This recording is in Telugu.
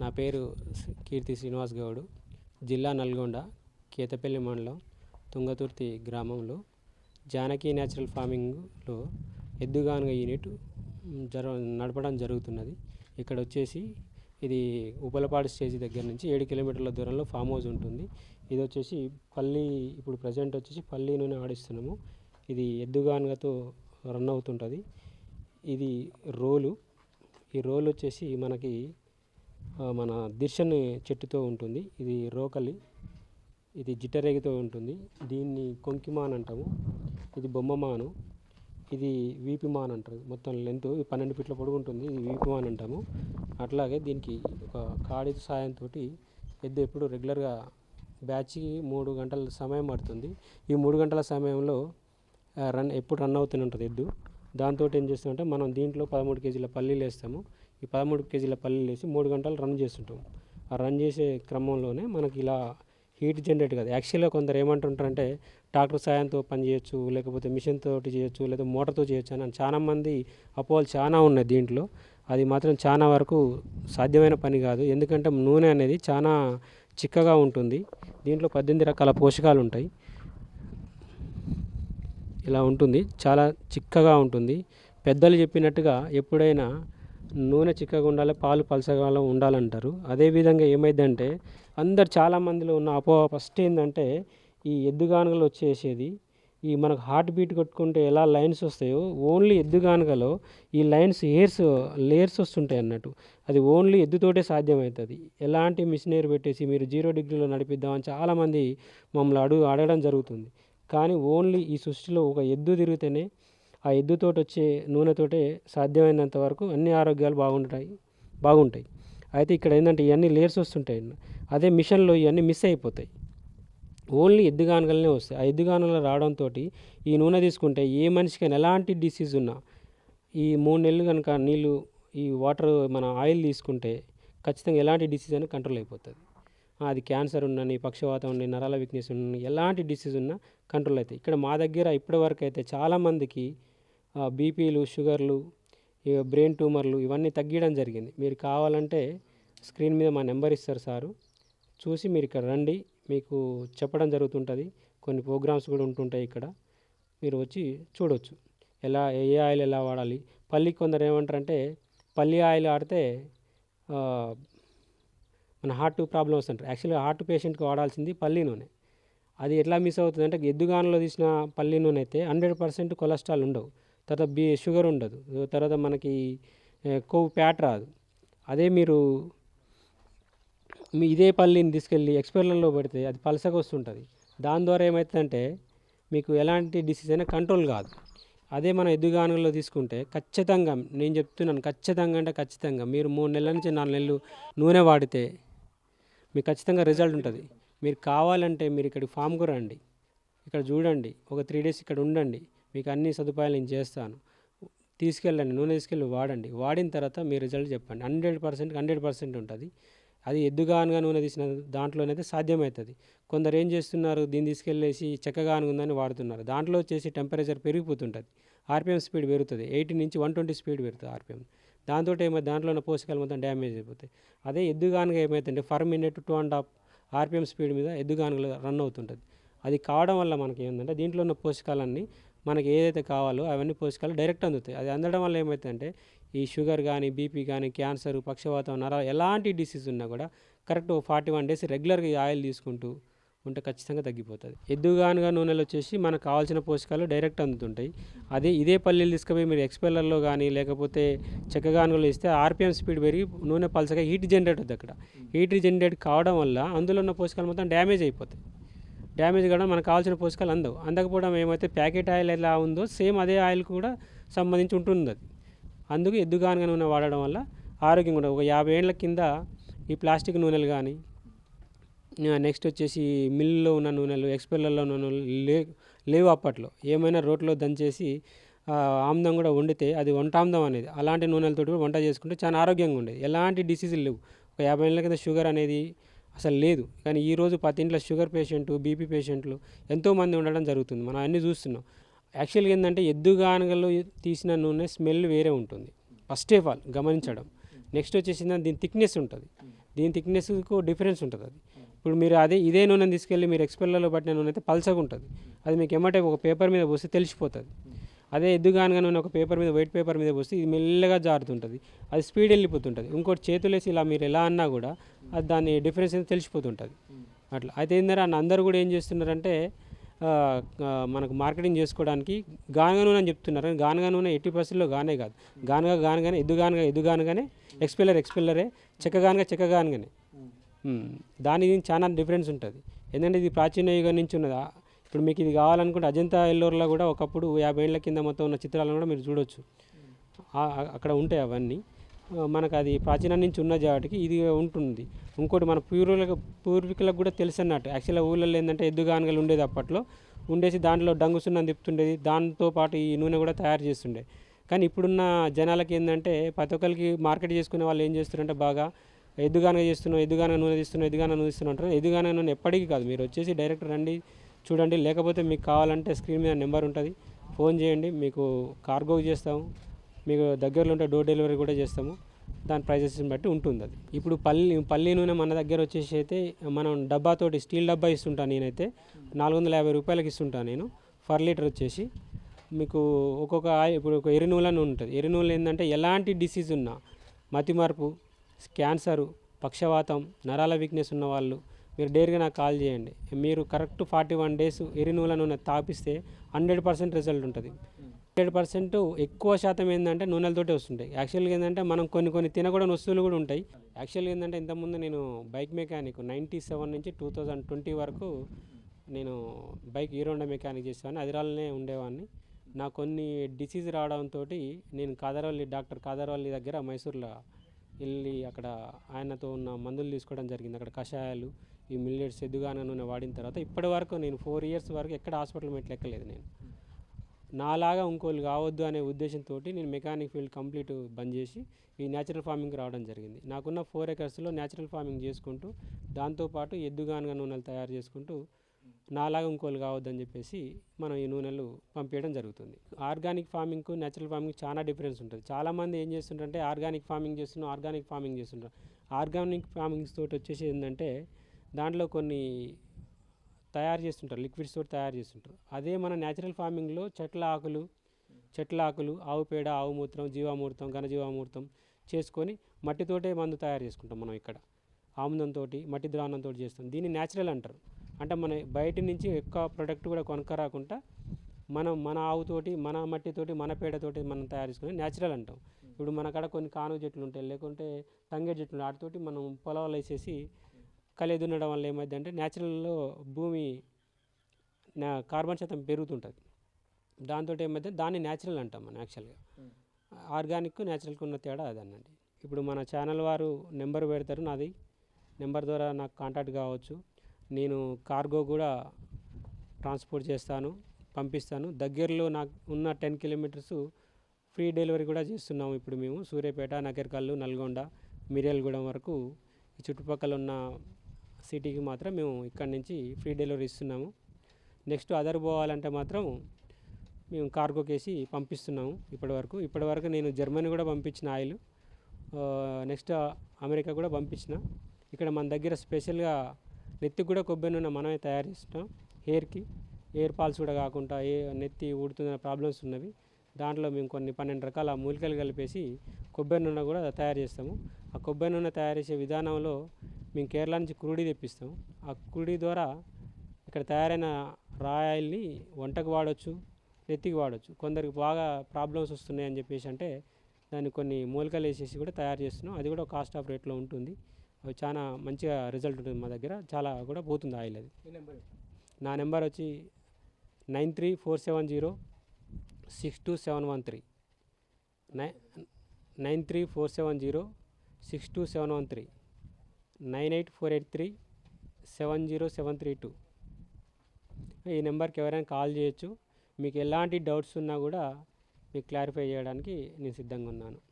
నా పేరు కీర్తి శ్రీనివాస్ గౌడ్. జిల్లా నల్గొండ కేతపల్లి మండలం తుంగతుర్తి గ్రామంలో జానకి న్యాచురల్ ఫార్మింగ్లో ఎద్దుగానుగ యూనిట్ జర నడపడం జరుగుతున్నది. ఇక్కడ వచ్చేసి ఇది ఉపలపాడు స్టేజ్ దగ్గర నుంచి ఏడు కిలోమీటర్ల దూరంలో ఫామ్ హౌస్ ఉంటుంది. ఇది వచ్చేసి పల్లి ఇప్పుడు ప్రజెంట్ వచ్చేసి పల్లి నూనె ఆడిస్తున్నాము. ఇది ఎద్దుగానుగతో రన్ అవుతుంటుంది. ఇది రోలు. ఈ రోలు వచ్చేసి మనకి మన దిర్శని చెట్టుతో ఉంటుంది. ఇది రోకలి. ఇది జిట్టరేగితో ఉంటుంది. దీన్ని కొంకిమాన్ అంటాము. ఇది బొమ్మమాను. ఇది వీపిమాన్ అంటారు. మొత్తం లెంత్ పన్నెండు ఫీట్ల పొడుగు ఉంటుంది. ఇది వీపిమాన్ అంటాము. అట్లాగే దీనికి ఒక కాడి సాయంతో ఎద్దు ఎప్పుడు రెగ్యులర్గా బ్యాచ్కి మూడు గంటల సమయం పడుతుంది. ఈ మూడు గంటల సమయంలో రన్ ఎప్పుడు రన్ అవుతూనే ఉంటుంది ఎద్దు. దాంతో ఏం చేస్తామంటే మనం దీంట్లో పదమూడు కేజీల పల్లీలు వేస్తాము. ఈ పదమూడు కేజీల పల్లీలు వేసి మూడు గంటలు రన్ చేస్తుంటాం ఆ రన్ చేసే క్రమంలోనే మనకి ఇలా హీట్ జనరేట్ కాదు. యాక్చువల్గా కొందరు ఏమంటుంటారంటే ట్రాక్టర్ సాయంతో పని చేయొచ్చు లేకపోతే మిషన్ తోటి చేయొచ్చు లేదా మోటార్తో చేయొచ్చు అని చాలామంది అపోహలు చాలా ఉన్నాయి దీంట్లో. అది మాత్రం చాలా వరకు సాధ్యమైన పని కాదు. ఎందుకంటే నూనె అనేది చాలా చిక్కగా ఉంటుంది. దీంట్లో పద్దెనిమిది రకాల పోషకాలు ఉంటాయి. ఇలా ఉంటుంది. చాలా చిక్కగా ఉంటుంది. పెద్దలు చెప్పినట్టుగా ఎప్పుడైనా నూనె చిక్కగా ఉండాలి పాలు పలసగా ఉండాలంటారు. అదేవిధంగా ఏమైందంటే అందరు చాలా మందిలో ఉన్న అపోహ ఫస్ట్ ఏంటంటే ఈ ఎద్దుగానుగలు వచ్చేసేది. ఈ మనకు హార్ట్ బీట్ కొట్టుకుంటే ఎలా లైన్స్ వస్తాయో ఓన్లీ ఎద్దుగానుగలో ఈ లైన్స్ హెయిర్స్ లేయర్స్ వస్తుంటాయి అన్నట్టు. అది ఓన్లీ ఎద్దుతోటే సాధ్యమవుతుంది. ఎలాంటి మిషనరీ పెట్టేసి మీరు జీరో డిగ్రీలో నడిపిద్దామని చాలామంది మమ్మల్ని అడుగు అడగడం జరుగుతుంది. కానీ ఓన్లీ ఈ సృష్టిలో ఒక ఎద్దు తిరిగితేనే ఆ ఎద్దుతోటి వచ్చే నూనెతోటే సాధ్యమైనంత వరకు అన్ని ఆరోగ్యాలు బాగుంటాయి బాగుంటాయి. అయితే ఇక్కడ ఏంటంటే ఇవన్నీ లేయర్స్ వస్తుంటాయి. అదే మిషన్లో ఇవన్నీ మిస్ అయిపోతాయి. ఓన్లీ ఎద్దుగానుగలనే వస్తాయి. ఆ ఎద్దుగానుగలు రావడంతో ఈ నూనె తీసుకుంటే ఏ మనిషికైనా ఎలాంటి డిసీజ్ ఉన్నా ఈ మూడు నెలలు కనుక నీళ్ళు ఈ వాటర్ మన ఆయిల్ తీసుకుంటే ఖచ్చితంగా ఎలాంటి డిసీజ్ అయినా కంట్రోల్ అయిపోతుంది. అది క్యాన్సర్ ఉన్నని పక్షవాతం ఉండి నరాల వీక్నెస్ ఉన్న ఎలాంటి డిసీజ్ ఉన్నా కంట్రోల్ అవుతాయి. ఇక్కడ మా దగ్గర ఇప్పటివరకు అయితే చాలామందికి బీపీలు షుగర్లు ఇక బ్రెయిన్ ట్యూమర్లు ఇవన్నీ తగ్గడం జరిగింది. మీరు కావాలంటే స్క్రీన్ మీద మా నెంబర్ ఇస్తారు సారు. చూసి మీరు ఇక్కడ రండి. మీకు చెప్పడం జరుగుతుంటుంది. కొన్ని ప్రోగ్రామ్స్ కూడా ఉంటుంటాయి ఇక్కడ. మీరు వచ్చి చూడొచ్చు. ఎలా ఏ ఆయిల్ ఎలా వాడాలి? పల్లి కొందరు ఏమంటారంటే పల్లి ఆయిల్ ఆడితే మన హార్ట్ ప్రాబ్లం వస్తుంటారు. యాక్చువల్గా హార్ట్ పేషెంట్కి వాడాల్సింది పల్లి నూనె. అది ఎట్లా మిస్ అవుతుంది అంటే ఎద్దుగానలో తీసిన పల్లి నూనె అయితే హండ్రెడ్ పర్సెంట్ కొలెస్ట్రాల్ ఉండవు. తర్వాత బి షుగర్ ఉండదు. తర్వాత మనకి కొవ్వు ప్యాట్ రాదు. అదే మీరు మీ ఇదే పల్లిని తీసుకెళ్ళి ఎక్స్పైర్లలో పెడితే అది పలసగా వస్తుంటుంది. దాని ద్వారా ఏమవుతుందంటే మీకు ఎలాంటి డిసీజ్ అయినా కంట్రోల్ కాదు. అదే మనం ఎదుగానంలో తీసుకుంటే ఖచ్చితంగా నేను చెప్తున్నాను ఖచ్చితంగా అంటే ఖచ్చితంగా మీరు మూడు నెలల నుంచి నాలుగు నెలలు నూనె వాడితే మీకు ఖచ్చితంగా రిజల్ట్ ఉంటుంది. మీరు కావాలంటే మీరు ఇక్కడికి ఫామ్కు రండి. ఇక్కడ చూడండి. ఒక త్రీ డేస్ ఇక్కడ ఉండండి. మీకు అన్ని సదుపాయాలు నేను చేస్తాను. తీసుకెళ్ళండి. నూనె తీసుకెళ్ళి వాడండి. వాడిన తర్వాత మీ రిజల్ట్ చెప్పండి. హండ్రెడ్ పర్సెంట్ హండ్రెడ్ పర్సెంట్ ఉంటుంది. అది ఎద్దుగానుగా నూనె తీసిన దాంట్లోనైతే సాధ్యమవుతుంది. కొందరు ఏం చేస్తున్నారు? దీన్ని తీసుకెళ్ళేసి చక్కగా ఉందని వాడుతున్నారు. దాంట్లో వచ్చేసి టెంపరేచర్ పెరిగిపోతుంటుంది. ఆర్పిఎం స్పీడ్ పెరుగుతుంది. ఎయిటీ నుంచి వన్ ట్వంటీ స్పీడ్ పెరుగుతుంది ఆర్పిఎం దాంతో ఏమైతే దాంట్లో ఉన్న పోషకాలు మొత్తం డ్యామేజ్ అయిపోతాయి. అదే ఎద్దుగానుగా ఏమవుతుందంటే for minute two and half RPM speed మీద ఎద్దుగానుగలు రన్ అవుతుంటుంది. అది కావడం వల్ల మనకి ఏంటంటే దీంట్లో ఉన్న పోషకాలన్నీ మనకి ఏదైతే కావాలో అవన్నీ పోషకాలు డైరెక్ట్ అందుతాయి. అది అందడం వల్ల ఏమవుతుందంటే ఈ షుగర్ కానీ బీపీ కానీ క్యాన్సర్ పక్షవాతం నరాలు ఎలాంటి డిసీజ్ ఉన్నా కూడా కరెక్ట్ ఫార్టీ వన్ డేస్ రెగ్యులర్గా ఈ ఆయిల్ తీసుకుంటూ ఉంటే ఖచ్చితంగా తగ్గిపోతుంది. ఎద్దుగానుగా నూనెలు వచ్చేసి మనకు కావాల్సిన పోషకాలు డైరెక్ట్ అందుతుంటాయి. అదే ఇదే పల్లీలు తీసుకుపోయి మీరు ఎక్స్పెల్లర్లో కానీ లేకపోతే చెక్కగానుగలు ఇస్తే ఆర్పిఎం స్పీడ్ పెరిగి నూనె పలసగా హీట్ జనరేట్ అవుతుంది అక్కడ. హీట్ జనరేట్ కావడం వల్ల అందులో ఉన్న పోషకాలు మొత్తం డ్యామేజ్ అయిపోతాయి. డ్యామేజ్ కావడం మనకు కావాల్సిన పోషకాలు అందవు. అందకపోవడం ఏమైతే ప్యాకెట్ ఆయిల్ ఎలా ఉందో సేమ్ అదే ఆయిల్ కూడా సంబంధించి ఉంటుంది అది అందుకు ఎద్దుగానుగా నూనె వాడడం వల్ల ఆరోగ్యం కూడా ఒక యాభై ఏళ్ళ కింద ఈ ప్లాస్టిక్ నూనెలు కానీ నెక్స్ట్ వచ్చేసి మిల్లులో ఉన్న నూనెలు ఎక్స్పెల్లర్లో ఉన్న నూనెలు లే లేవు అప్పట్లో. ఏమైనా రోట్లో దంచేసి ఆమ్దం కూడా వండితే అది వంటామ్దం అనేది. అలాంటి నూనెలతో కూడా వంట చేసుకుంటే చాలా ఆరోగ్యంగా ఉండేది. ఎలాంటి డిసీజులు లేవు. ఒక యాభై ఏళ్ళ కింద షుగర్ అనేది అసలు లేదు. కానీ ఈరోజు ప్రతి ఇంట్లో షుగర్ పేషెంట్ బీపీ పేషెంట్లు ఎంతోమంది ఉండడం జరుగుతుంది. మనం అన్నీ చూస్తున్నాం. యాక్చువల్గా ఏంటంటే ఎద్దుగానగలు తీసిన నూనె స్మెల్ వేరే ఉంటుంది. ఫస్ట్ ఆఫ్ ఆల్ గమనించడం. నెక్స్ట్ వచ్చేసి ఏంటంటే దీని థిక్నెస్ ఉంటుంది. దీని థిక్నెస్కు డిఫరెన్స్ ఉంటుంది అది. ఇప్పుడు మీరు అదే ఇదే నూనె తీసుకెళ్ళి మీరు ఎక్స్పెల్లర్లో పట్టిన నూనె అయితే పల్చగా ఉంటుంది అది మీకు ఏమంటే ఒక పేపర్ మీద పోస్తే తెలిసిపోతుంది. అదే ఎద్దుగానుగా నూనె ఒక పేపర్ మీద వైట్ పేపర్ మీద పోస్తే ఇది మెల్లగా జారుతుంటుంది. అది స్పీడ్ వెళ్ళిపోతుంటుంది. ఇంకోటి చేతులేసి ఇలా మీరు ఎలా అన్నా కూడా అది దాని డిఫరెన్స్ అనేది తెలిసిపోతుంటుంది. అట్లా. అయితే ఏంటంటే అందరూ కూడా ఏం చేస్తున్నారంటే మనకు మార్కెటింగ్ చేసుకోవడానికి గానుగా నూనె అని చెప్తున్నారు. కానీ నూనె ఎయిటీ పర్సెంట్లో గానే కాదు. గానుగ గానుగానే ఎద్దు గానుగ ఎద్దు గానుగానే ఎక్స్పెల్లర్ ఎక్స్పెల్లరే చెక్క చెక్కగానుగానే చెక్క దాని దీనికి చాలా డిఫరెన్స్ ఉంటుంది. ఎందుకంటే ఇది ప్రాచీన యుగం నుంచి ఉన్నది. ఇప్పుడు మీకు ఇది కావాలనుకుంటే అజంతా ఎల్లోర్లో కూడా ఒకప్పుడు యాభై ఏళ్ళ కింద మొత్తం ఉన్న చిత్రాలను కూడా మీరు చూడొచ్చు. అక్కడ ఉంటాయి అవన్నీ. మనకు అది ప్రాచీనం నుంచి ఉన్న జాటికి ఇది ఉంటుంది. ఇంకోటి మన పూర్వీకులకు పూర్వీకులకు కూడా తెలుసు అన్నట్టు. యాక్చువల్గా ఊళ్ళల్లో ఏంటంటే ఎద్దుగానగలు ఉండేది అప్పట్లో. ఉండేసి దాంట్లో డంగు సున్నం తిప్పుతుండేది. దాంతో పాటు ఈ నూనె కూడా తయారు చేస్తుండే. కానీ ఇప్పుడున్న జనాలకి ఏంటంటే ప్రతి ఒక్కరికి మార్కెట్ చేసుకునే వాళ్ళు ఏం చేస్తారంటే బాగా ఎదుగానే చేస్తున్నాం ఎదుగానే నూనె తీస్తున్నాం ఎదుగానే నూనె తీస్తున్నాం అంటారు ఎదుగానే నూనె ఎప్పటికీ కాదు. మీరు వచ్చేసి డైరెక్ట్ రండి చూడండి. లేకపోతే మీకు కావాలంటే స్క్రీన్ మీద నెంబర్ ఉంటుంది. ఫోన్ చేయండి. మీకు కార్గో చేస్తాము. మీకు దగ్గరలో ఉంటే డోర్ డెలివరీ కూడా చేస్తాము. దాని ప్రైజెస్ని బట్టి ఉంటుంది అది. ఇప్పుడు పల్లి పల్లి నూనె మన దగ్గర వచ్చేసి అయితే మనం డబ్బాతోటి స్టీల్ డబ్బా ఇస్తుంటాను నేనైతే. నాలుగు వందల యాభై రూపాయలకి ఇస్తుంటాను నేను. పర్ లీటర్ వచ్చేసి. మీకు ఒక్కొక్క ఆయి- ఇప్పుడు ఒక ఎరి నూనె ఉంటుంది. ఎరి నూనె ఏంటంటే ఎలాంటి డిసీజ్ ఉన్నా మార్పు క్యాన్సరు పక్షవాతం నరాల వీక్నెస్ ఉన్న వాళ్ళు మీరు డైరీగా నాకు కాల్ చేయండి. మీరు కరెక్ట్ ఫార్టీ వన్ డేస్ ఎరినూల నూనె నూనె తాపిస్తే హండ్రెడ్ పర్సెంట్ రిజల్ట్ ఉంటుంది. హండ్రెడ్ పర్సెంట్ ఎక్కువ శాతం ఏంటంటే నూనెలతోటే వస్తుంటాయి. యాక్చువల్గా ఏంటంటే మనం కొన్ని కొన్ని తినకూడని వస్తువులు కూడా ఉంటాయి. యాక్చువల్గా ఏంటంటే ఇంతకుముందు నేను బైక్ మెకానిక్ నైంటీ సెవెన్ నుంచి టూ థౌజండ్ ట్వంటీ వరకు నేను బైక్ హీరోండా మెకానిక్ చేసేవాడిని. అదిరాలనే ఉండేవాడిని. నాకు కొన్ని డిసీజ్ రావడంతో నేను కాదరవల్లి డాక్టర్ కాదరవల్లి దగ్గర మైసూర్లో వెళ్ళి అక్కడ ఆయనతో ఉన్న మందులు తీసుకోవడం జరిగింది. అక్కడ కషాయాలు ఈ మిల్లెట్స్ ఎద్దుగాన నూనె వాడిన తర్వాత ఇప్పటి వరకు నేను ఫోర్ ఇయర్స్ వరకు ఎక్కడ హాస్పిటల్ మెట్లు ఎక్కలేదు నేను. నాలాగా ఇంకోళ్ళు కావద్దు అనే ఉద్దేశంతో నేను మెకానిక్ ఫీల్డ్ కంప్లీట్ బంద్ చేసి ఈ న్యాచురల్ ఫార్మింగ్ రావడం జరిగింది. నాకున్న ఫోర్ ఎకర్స్లో న్యాచురల్ ఫార్మింగ్ చేసుకుంటూ దాంతోపాటు ఎద్దుగానుగా నూనెలు తయారు చేసుకుంటూ నాలాగా ఇంకోళ్ళు కావద్దని చెప్పేసి మనం ఈ నూనెలు పంపించడం జరుగుతుంది. ఆర్గానిక్ ఫార్మింగ్కు న్యాచురల్ ఫార్మింగ్ చాలా డిఫరెన్స్ ఉంటుంది. చాలామంది ఏం చేస్తుంటారంటే ఆర్గానిక్ ఫార్మింగ్ చేస్తున్నాం ఆర్గానిక్ ఫార్మింగ్ చేస్తుంటారు. ఆర్గానిక్ ఫార్మింగ్స్ తోటి వచ్చేసి ఏంటంటే దాంట్లో కొన్ని తయారు చేస్తుంటారు లిక్విడ్స్ తోటి తయారు చేస్తుంటారు. అదే మన న్యాచురల్ ఫార్మింగ్లో చెట్ల ఆకులు చెట్ల ఆకులు ఆవు పేడ ఆవు మూత్రం జీవామూర్తం ఘనజీవామూర్తం చేసుకొని మట్టితోటే మందు తయారు చేసుకుంటాం మనం ఇక్కడ. ఆముదంతో మట్టి ద్రావణంతో చేస్తాం. దీన్ని న్యాచురల్ అంటారు. అంటే మన బయట నుంచి ఎక్కువ ప్రొడక్ట్ కూడా కొనక్కరాకుండా మనం మన ఆవుతోటి మన మట్టితోటి మన పేడతోటి మనం తయారు చేసుకుని న్యాచురల్ అంటాం. ఇప్పుడు మన కాడ కొన్ని కానుగ చెట్లు ఉంటాయి లేకుంటే తంగేడు చెట్లు ఉంటాయి వాటితోటి మనం పొలాలు వేసేసి కలిగి దున్నడం వల్ల ఏమైందంటే న్యాచురల్లో భూమి కార్బన్ శాతం పెరుగుతుంటుంది. దాంతో ఏమైతే దాన్ని న్యాచురల్ అంటాం మనం యాక్చువల్గా ఆర్గానిక్ న్యాచురల్కి ఉన్న తేడా అదనండి ఇప్పుడు మన ఛానల్ వారు నెంబర్ పెడతారు నాది నెంబర్ ద్వారా నాకు కాంటాక్ట్ కావచ్చు. నేను కార్గో కూడా ట్రాన్స్పోర్ట్ చేస్తాను పంపిస్తాను. దగ్గరలో నాకు ఉన్న టెన్ కిలోమీటర్స్ ఫ్రీ డెలివరీ కూడా చేస్తున్నాము ఇప్పుడు మేము. సూర్యాపేట నగర్కల్లు నల్గొండ మిర్యాలగూడెం వరకు ఈ చుట్టుపక్కల ఉన్న సిటీకి మాత్రం మేము ఇక్కడి నుంచి ఫ్రీ డెలివరీ ఇస్తున్నాము. నెక్స్ట్ అదర్ పోవాలంటే మాత్రం మేము కార్గోకేసి పంపిస్తున్నాము ఇప్పటివరకు ఇప్పటివరకు నేను జర్మనీ కూడా పంపించిన ఆయిల్ నెక్స్ట్ అమెరికా కూడా పంపించిన. ఇక్కడ మన దగ్గర స్పెషల్గా నెత్తికి కూడా కొబ్బరి నూనె మనమే తయారు చేస్తాం హెయిర్కి హెయిర్ ఫాల్స్ కూడా కాకుండా ఏ నెత్తి ఊడుతున్న ప్రాబ్లమ్స్ ఉన్నవి దాంట్లో మేము కొన్ని పన్నెండు రకాల మూలికలు కలిపేసి కొబ్బరి నూనె కూడా తయారు చేస్తాము. ఆ కొబ్బరి నూనె తయారు చేసే విధానంలో మేము కేరళ నుంచి కురుడి తెప్పిస్తాం. ఆ కురుడి ద్వారా ఇక్కడ తయారైన రాయిల్ని వంటకు వాడచ్చు నెత్తికి వాడచ్చు. కొందరికి బాగా ప్రాబ్లమ్స్ వస్తున్నాయి అని చెప్పేసి అంటే దాన్ని కొన్ని మూలికలు వేసేసి కూడా తయారు చేస్తున్నాం. అది కూడా కాస్ట్ ఆఫ్ రేట్లో ఉంటుంది. చాలా మంచిగా రిజల్ట్ ఉంటుంది మా దగ్గర. చాలా కూడా పోతుంది ఆయిల్ అది. నా నెంబర్ వచ్చి nine three four seven zero six two seven one three. Nine nine three four seven zero six two seven one three. Nine eight four eight three seven zero seven three two. ఈ నెంబర్కి ఎవరైనా కాల్ చేయొచ్చు. మీకు ఎలాంటి డౌట్స్ ఉన్నా కూడా మీకు క్లారిఫై చేయడానికి నేను సిద్ధంగా ఉన్నాను.